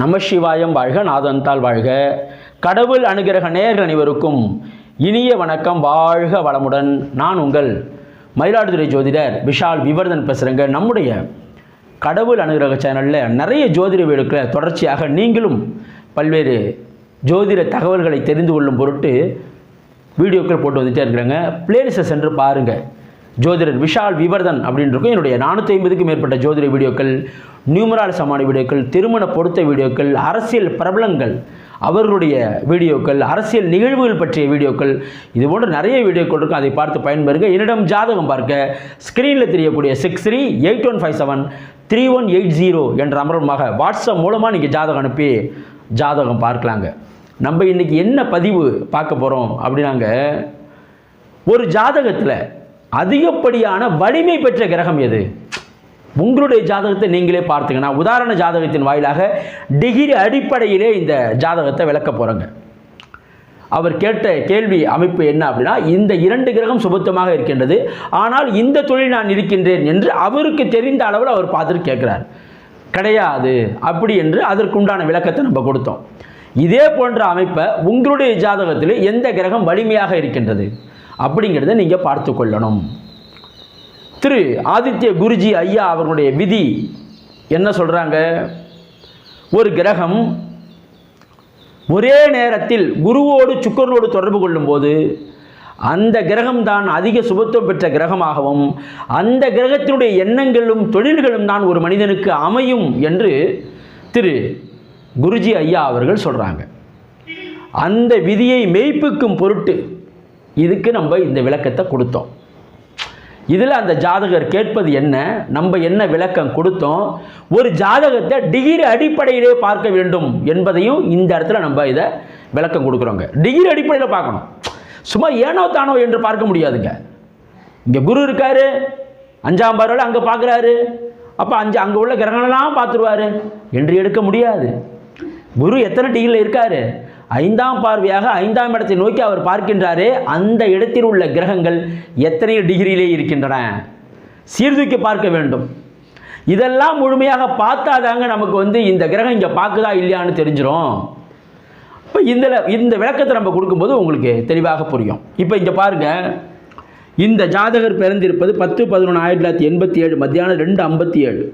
நம சிவாயம் வாழ்க நாதந்தால் வாழ்க. கடவுள் அனுகிரக நேர்கள் அனைவருக்கும் இனிய வணக்கம் வாழ்க வளமுடன். நான் உங்கள் மயிலாடுதுறை ஜோதிடர் விஷால் விவர்தன் பேசுகிறேங்க நம்முடைய கடவுள் அனுகிரக சேனலில் நிறைய ஜோதிட வீடுகளை தொடர்ச்சியாக நீங்களும் பல்வேறு ஜோதிட தகவல்களை தெரிந்து கொள்ளும் பொருட்டு வீடியோக்கள் போட்டு வந்துட்டே இருக்கிறாங்க. பிளேலிஸ்ட்டை சென்று பாருங்கள் ஜோதிடர் விஷால் விவர்தன் அப்படின்னு இருக்கும். என்னுடைய நானூற்றி ஐம்பதுக்கும் மேற்பட்ட ஜோதிட வீடியோக்கள் நியூமரால் சமான வீடியோக்கள் திருமண பொருத்த வீடியோக்கள் அரசியல் பிரபலங்கள் அவர்களுடைய வீடியோக்கள் அரசியல் நிகழ்வுகள் பற்றிய வீடியோக்கள் இது போன்ற நிறைய வீடியோக்கள் இருக்கும். அதை பார்த்து பயன்பெறுங்க. என்னிடம் ஜாதகம் பார்க்க ஸ்க்ரீனில் தெரியக்கூடிய six three eight one five seven three one eight zero என்ற அமர்வமாக வாட்ஸ்அப் மூலமாக நீங்கள் ஜாதகம் அனுப்பி ஜாதகம் பார்க்கலாங்க. நம்ம இன்றைக்கி என்ன பதிவு பார்க்க போகிறோம் அப்படின்னாங்க ஒரு ஜாதகத்தில் அதிகப்படியான வலிமை பெற்ற கிரகம் எது? உங்களுடைய ஜாதகத்தை நீங்களே பார்த்துக்கணும் உதாரண ஜாதகத்தின் வாயிலாக டிகிரி அடிப்படையிலே இந்த ஜாதகத்தை விளக்க போகிறோங்க அவர் கேட்ட கேள்வி அமைப்பு என்ன அப்படின்னா இந்த இரண்டு கிரகம் சுபத்தமாக இருக்கின்றது. ஆனால் இந்த தொழில் நான் இருக்கின்றேன் என்று அவருக்கு தெரிந்த அளவில் அவர் பார்த்துட்டு கேட்குறார். கிடையாது. அப்படி என்று அதற்குண்டான விளக்கத்தை நம்ம கொடுத்தோம். இதே போன்ற அமைப்பை உங்களுடைய ஜாதகத்தில் எந்த கிரகம் வலிமையாக இருக்கின்றது? அப்படிங்கிறத நீங்கள் பார்த்து கொள்ளணும் திரு ஆதித்ய குருஜி ஐயா அவர்களுடைய விதி என்ன சொல்கிறாங்க ஒரு கிரகம் ஒரே நேரத்தில் குருவோடு சுக்கரனோடு தொடர்பு கொள்ளும்போது அந்த கிரகம்தான் அதிக சுபத்துவம் பெற்ற கிரகமாகவும் அந்த கிரகத்தினுடைய எண்ணங்களும் தொழில்களும் தான் ஒரு மனிதனுக்கு அமையும் என்று திரு குருஜி ஐயா அவர்கள் சொல்கிறாங்க அந்த விதியை மெய்ப்பிக்கும் பொருட்டு இதுக்கு நம்ம இந்த விளக்கத்தை கொடுத்தோம். இதில் அந்த ஜாதகர் கேட்பது என்ன? நம்ம என்ன விளக்கம் கொடுத்தோம்? ஒரு ஜாதகத்தை டிகிரி அடிப்படையிலே பார்க்க வேண்டும் என்பதையும் இந்த இடத்துல நம்ம இதை விளக்கம் கொடுக்குறோங்க. டிகிரி அடிப்படையில் பார்க்கணும். சும்மா ஏனோ தானோ என்று பார்க்க முடியாதுங்க. இங்கே குரு இருக்காரு. அஞ்சாம் பார்வையில் அங்கே பார்க்குறாரு. அப்போ அஞ்சு அங்கே உள்ள கிரகங்கள்லாம் பார்த்துருவாரு. என்று எடுக்க முடியாது. குரு எத்தனை டிகிரியில் இருக்காரு? ஐந்தாம் பார்வையாக ஐந்தாம் இடத்தை நோக்கி அவர் பார்க்கின்றாரே அந்த இடத்தில் உள்ள கிரகங்கள் எத்தனை டிகிரியிலே இருக்கின்றன? சீர்தூக்கி பார்க்க வேண்டும். இதெல்லாம் முழுமையாக பார்த்தாதாங்க நமக்கு வந்து இந்த கிரகம் இங்கே பார்க்குதா இல்லையான்னு தெரிஞ்சிடும் இப்போ இந்த இந்த விளக்கத்தை நம்ம கொடுக்கும்போது உங்களுக்கு தெளிவாக புரியும். இப்போ இங்கே பாருங்கள் இந்த ஜாதகர் பிறந்திருப்பது பத்து பதினொன்று ஆயிரத்தி தொள்ளாயிரத்தி எண்பத்தி ஏழு மத்தியானம் ரெண்டு ஐம்பத்தி ஏழு.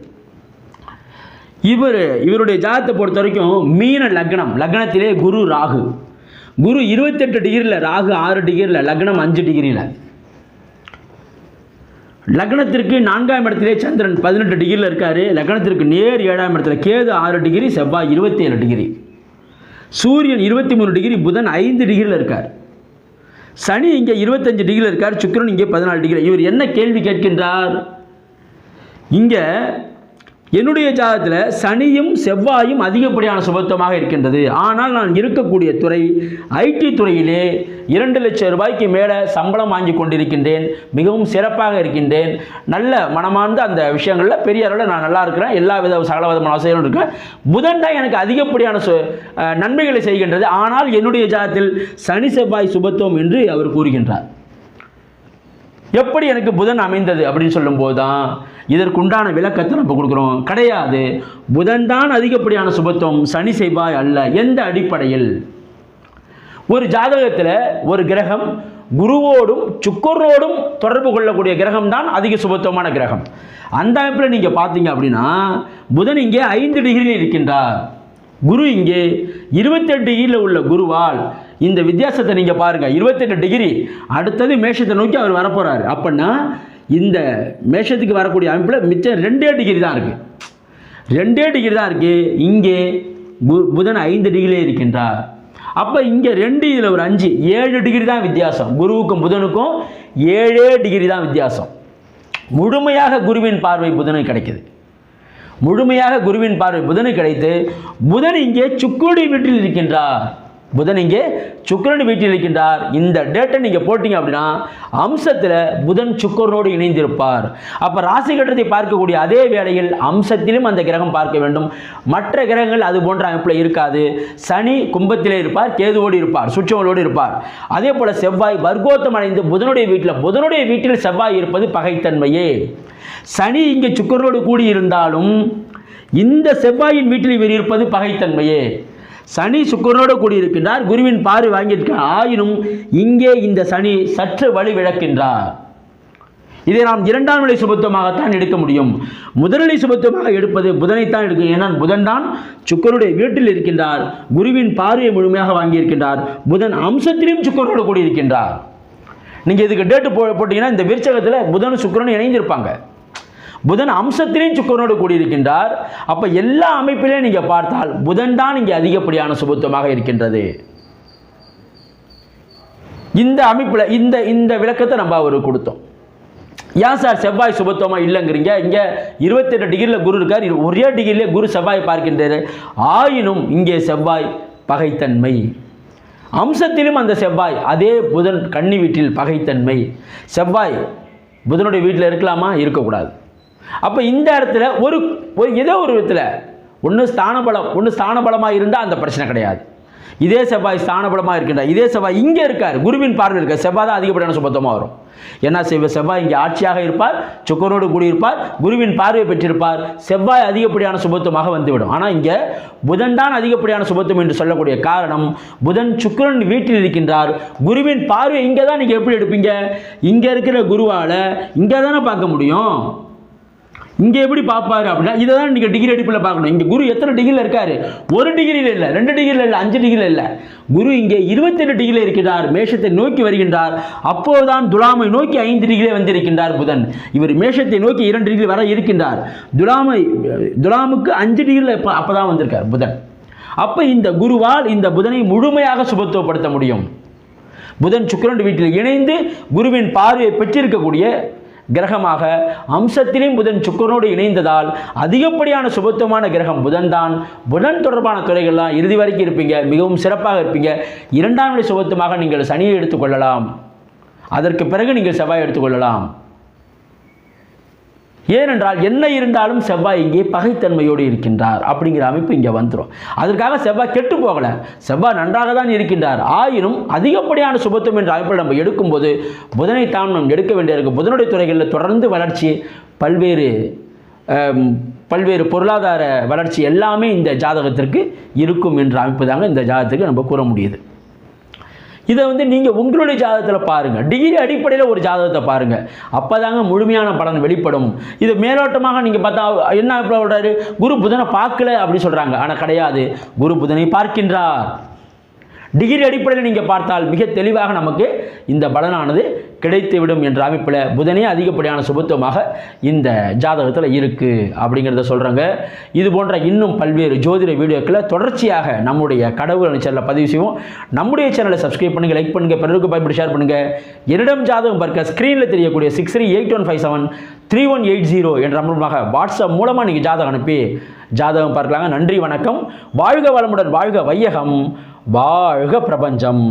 இவர் இவருடைய ஜாதகத்தை பொறுத்த வரைக்கும் மீன லக்னம் லக்னத்திலே குரு ராகு. குரு இருபத்தெட்டு டிகிரியில் ராகு ஆறு டிகிரியில் லக்னம் அஞ்சு டிகிரியில் லக்னத்திற்கு நான்காம் இடத்திலே சந்திரன் பதினெட்டு டிகிரியில் இருக்கார். லக்னத்திற்கு நேர் ஏழாம் இடத்துல கேது ஆறு டிகிரி செவ்வாய் இருபத்தி ஏழு டிகிரி சூரியன் இருபத்தி மூணு டிகிரி புதன் ஐந்து டிகிரியில் இருக்கார். சனி இங்கே இருபத்தஞ்சு டிகிரியில் இருக்கார். சுக்கிரன் இங்கே பதினாலு டிகிரி இவர் என்ன கேள்வி கேட்கின்றார்? இங்கே என்னுடைய ஜாதகத்தில் சனியும் செவ்வாயும் அதிகப்படியான சுபத்துவமாக இருக்கின்றது. ஆனால் நான் இருக்கக்கூடிய துறை ஐடி துறையிலே இரண்டு லட்சம் ரூபாய்க்கு மேலே சம்பளம் வாங்கி கொண்டிருக்கின்றேன். மிகவும் சிறப்பாக இருக்கின்றேன். நல்ல மனமார்ந்த அந்த விஷயங்களில் பெரிய அளவில் நான் நல்லா இருக்கிறேன். எல்லா வித சகல விதமான வசதிகளும் இருக்கேன் புதன் தான் எனக்கு அதிகப்படியான சு நன்மைகளை செய்கின்றது. ஆனால் என்னுடைய ஜாதத்தில் சனி செவ்வாய் சுபத்துவம் என்று அவர் கூறுகின்றார். எப்படி எனக்கு புதன் அமைந்தது அப்படின்னு சொல்லும்போது தான் இதற்குண்டான விளக்கத்தை நம்ம கொடுக்குறோம். கிடையாது. புதன் தான் அதிகப்படியான சுபத்துவம் சனி செய்வாய் அல்ல. எந்த அடிப்படையில்? ஒரு ஜாதகத்தில் ஒரு கிரகம் குருவோடும் சுக்கரோடும் தொடர்பு கொள்ளக்கூடிய கிரகம் தான் அதிக சுபத்துவமான கிரகம். அந்த அமைப்பில் நீங்கள் பார்த்தீங்க அப்படின்னா புதன் இங்கே ஐந்து டிகிரியில் இருக்கின்றார். குரு இங்கே இருபத்தெட்டு டிகிரியில் உள்ள குருவால் இந்த வித்தியாசத்தை நீங்கள் பாருங்கள் இருபத்தெட்டு டிகிரி. அடுத்தது மேஷத்தை நோக்கி அவர் வரப்போகிறாரு அப்படின்னா இந்த மேஷத்துக்கு வரக்கூடிய அமைப்பில் மிச்சம் ரெண்டே டிகிரி தான் இருக்குது ரெண்டே டிகிரி தான் இருக்குது இங்கே பு- புதன் ஐந்து டிகிரியே இருக்கின்றார். அப்போ இங்கே ரெண்டு இதில் ஒரு அஞ்சு. ஏழு டிகிரி தான் வித்தியாசம். குருவுக்கும் புதனுக்கும் ஏழே டிகிரி தான் வித்தியாசம். முழுமையாக குருவின் பார்வை புதனுக்கு கிடைக்குது. முழுமையாக குருவின் பார்வை புதனுக்கு கிடைத்து புதன் இங்கே சுக்குடி வீட்டில் இருக்கின்றார். புதன் இங்கே சுக்கரன் வீட்டில் இருக்கின்றார். இந்த டேட்டை நீங்கள் போட்டீங்க அப்படின்னா அம்சத்தில் புதன் சுக்கரனோடு இணைந்திருப்பார். அப்போ ராசி கட்டத்தை பார்க்கக்கூடிய அதே வேளையில் அம்சத்திலும் அந்த கிரகம் பார்க்க வேண்டும். மற்ற கிரகங்கள் அது போன்ற அமைப்பில் இருக்காது. சனி கும்பத்திலே இருப்பார் கேதுவோடு இருப்பார் சுற்றங்களோடு இருப்பார். அதே போல் செவ்வாய் வர்க்கோத்தம் அடைந்து புதனுடைய வீட்டில் புதனுடைய வீட்டில் செவ்வாய் இருப்பது பகைத்தன்மையே. சனி இங்கே சுக்கரனோடு கூடி இருந்தாலும் இந்த செவ்வாயின் வீட்டில் இவர் இருப்பது பகைத்தன்மையே. சனி சுக்கரனோடு கூடியிருக்கின்றார். குருவின் பார்வை வாங்கியிருக்கிறார் ஆயினும் இங்கே இந்த சனி சற்று வழி விளக்கின்றார். இதை நாம் இரண்டாம் நிலை சுபத்துவமாகத்தான் எடுக்க முடியும். முதல்நிலை சுபத்துவமாக எடுப்பது புதனைத்தான் எடுக்கும். ஏன்னா புதன் தான் சுக்கரனுடைய வீட்டில் இருக்கின்றார். குருவின் பார்வையை முழுமையாக வாங்கியிருக்கின்றார். புதன் அம்சத்திலும் சுக்கரனோடு கூடியிருக்கின்றார். நீங்கள் இதுக்கு டேட்டு போ போட்டிங்கன்னா இந்த விருச்சகத்தில் புதன் சுக்கரனும் இணைந்திருப்பாங்க. புதன் அம்சத்திலையும் சுக்கரனோடு கூடியிருக்கின்றார். அப்போ எல்லா அமைப்பிலையும் நீங்கள் பார்த்தால் புதன் தான் இங்கே அதிகப்படியான சுபத்துவமாக இருக்கின்றது. இந்த அமைப்பில் இந்த இந்த விளக்கத்தை நம்ம அவருக்கு கொடுத்தோம். ஏன் சார் செவ்வாய் சுபத்துவமாக இல்லைங்கிறீங்க? இங்கே இருபத்தெட்டு டிகிரியில் குரு இருக்கார். ஒரே டிகிரியிலே குரு செவ்வாய் பார்க்கின்றார். ஆயினும் இங்கே செவ்வாய் பகைத்தன்மை. அம்சத்திலும் அந்த செவ்வாய் அதே புதன் கன்னி வீட்டில் பகைத்தன்மை. செவ்வாய் புதனுடைய வீட்டில் இருக்கலாமா? இருக்கக்கூடாது. அப்போ இந்த இடத்துல ஒரு ஒரு ஏதோ ஒரு விதத்தில் ஒன்று ஸ்தானபலம் ஒன்று ஸ்தானபலமாக இருந்தால் அந்த பிரச்சனை கிடையாது. இதே செவ்வாய் ஸ்தானபலமாக இருக்கின்ற இதே செவ்வாய் இங்கே இருக்கார் குருவின் பார்வை இருக்கார் செவ்வாய் தான் அதிகப்படியான சுபத்தமாக வரும். ஏன்னா செவ்வ செவ்வாய் இங்கே ஆட்சியாக இருப்பார் சுக்கரனோடு கூடியிருப்பார் குருவின் பார்வை பெற்றிருப்பார் செவ்வாய் அதிகப்படியான சுபத்துவமாக வந்துவிடும். ஆனால் இங்கே புதன் தான் அதிகப்படியான சுபத்துவம் என்று சொல்லக்கூடிய காரணம் புதன் சுக்கிரன் வீட்டில் இருக்கின்றார் குருவின் பார்வை இங்கே தான் நீங்கள் எப்படி எடுப்பீங்க? இங்கே இருக்கிற குருவால் இங்கே தானே பார்க்க முடியும்? இங்கே எப்படி பார்ப்பாரு அப்படின்னா இதை தான் நீங்கள் டிகிரி அடிப்பில் பார்க்கணும். இங்கே குரு எத்தனை டிகிரியில் இருக்காரு? ஒரு டிகிரியில் இல்லை ரெண்டு டிகிரியில் இல்லை அஞ்சு டிகிரியில் இல்லை. குரு இங்கே இருபத்தெட்டு டிகிரியில் இருக்கிறார் மேஷத்தை நோக்கி வருகின்றார். அப்போதுதான் துலாமை நோக்கி ஐந்து டிகிரியில் வந்திருக்கின்றார் புதன். இவர் மேஷத்தை நோக்கி இரண்டு டிகிரி வர இருக்கின்றார். துலாமை துலாமுக்கு அஞ்சு டிகிரியில் இப்போ அப்போ தான் வந்திருக்கார் புதன். அப்போ இந்த குருவால் இந்த புதனை முழுமையாக சுபத்துவப்படுத்த முடியும். புதன் சுக்கரன் வீட்டில் இணைந்து குருவின் பார்வையை பெற்றிருக்கக்கூடிய கிரகமாக அம்சத்திலும் புதன் சுக்கரனோடு இணைந்ததால் அதிகப்படியான சுபத்துவமான கிரகம் புதன் தான் புதன் தொடர்பான துறைகள்லாம் இறுதி வரைக்கும் இருப்பீங்க மிகவும் சிறப்பாக இருப்பீங்க. இரண்டாம் நிலை சுபத்துவமாக நீங்கள் சனியை எடுத்துக்கொள்ளலாம். அதற்கு பிறகு நீங்கள் செவ்வாய் எடுத்துக்கொள்ளலாம். ஏனென்றால் என்ன இருந்தாலும் செவ்வாய் இங்கே பகைத்தன்மையோடு இருக்கின்றார் அப்படிங்கிற அமைப்பு இங்கே வந்துடும் அதற்காக செவ்வாய் கெட்டு போகலை. செவ்வாய் நன்றாக தான் இருக்கின்றார். ஆயினும் அதிகப்படியான சுபத்துவம் என்ற அமைப்பில் நம்ம எடுக்கும்போது புதனைத்தான் நாம் எடுக்க வேண்டியிருக்கு. புதனுடைய துறைகளில் தொடர்ந்து வளர்ச்சி பல்வேறு பல்வேறு பொருளாதார வளர்ச்சி எல்லாமே இந்த ஜாதகத்திற்கு இருக்கும் என்ற அமைப்பு தாங்க இந்த ஜாதகத்துக்கு நம்ம கூற முடியுது. இதை வந்து நீங்கள் உங்களுடைய ஜாதகத்தில் பாருங்கள் டிகிரி அடிப்படையில் ஒரு ஜாதகத்தை பாருங்கள் அப்போ தாங்க முழுமையான பலன் வெளிப்படும். இது மேலோட்டமாக நீங்கள் பார்த்தா என்ன இப்போ சொல்கிறாரு குரு புதனை பார்க்கல அப்படின்னு சொல்கிறாங்க ஆனால் கிடையாது. குரு புதனை பார்க்கின்றார். டிகிரி அடிப்படையில் நீங்கள் பார்த்தால் மிக தெளிவாக நமக்கு இந்த பலனானது கிடைத்துவிடும் என்ற அமைப்பில் புதனே அதிகப்படியான சுபத்துவமாக இந்த ஜாதகத்தில் இருக்குது அப்படிங்கிறத சொல்கிறாங்க இது போன்ற இன்னும் பல்வேறு ஜோதிட வீடியோக்களை தொடர்ச்சியாக நம்முடைய கடவுள் சேனலில் பதிவு செய்வோம். நம்முடைய சேனலை சப்ஸ்கிரைப் பண்ணுங்கள் லைக் பண்ணுங்கள் பிறருக்கு பயப்படி ஷேர் பண்ணுங்கள் என்னிடம் ஜாதகம் பார்க்க ஸ்க்ரீனில் தெரியக்கூடிய six three eight one five seven three one eight zero என்ற மூலமாக வாட்ஸ்அப் மூலமாக நீங்கள் ஜாதகம் அனுப்பி ஜாதகம் பார்க்கலாங்க. நன்றி வணக்கம். வாழ்க வளமுடன் வாழ்க வையகம். வாழ்க பிரபஞ்சம்.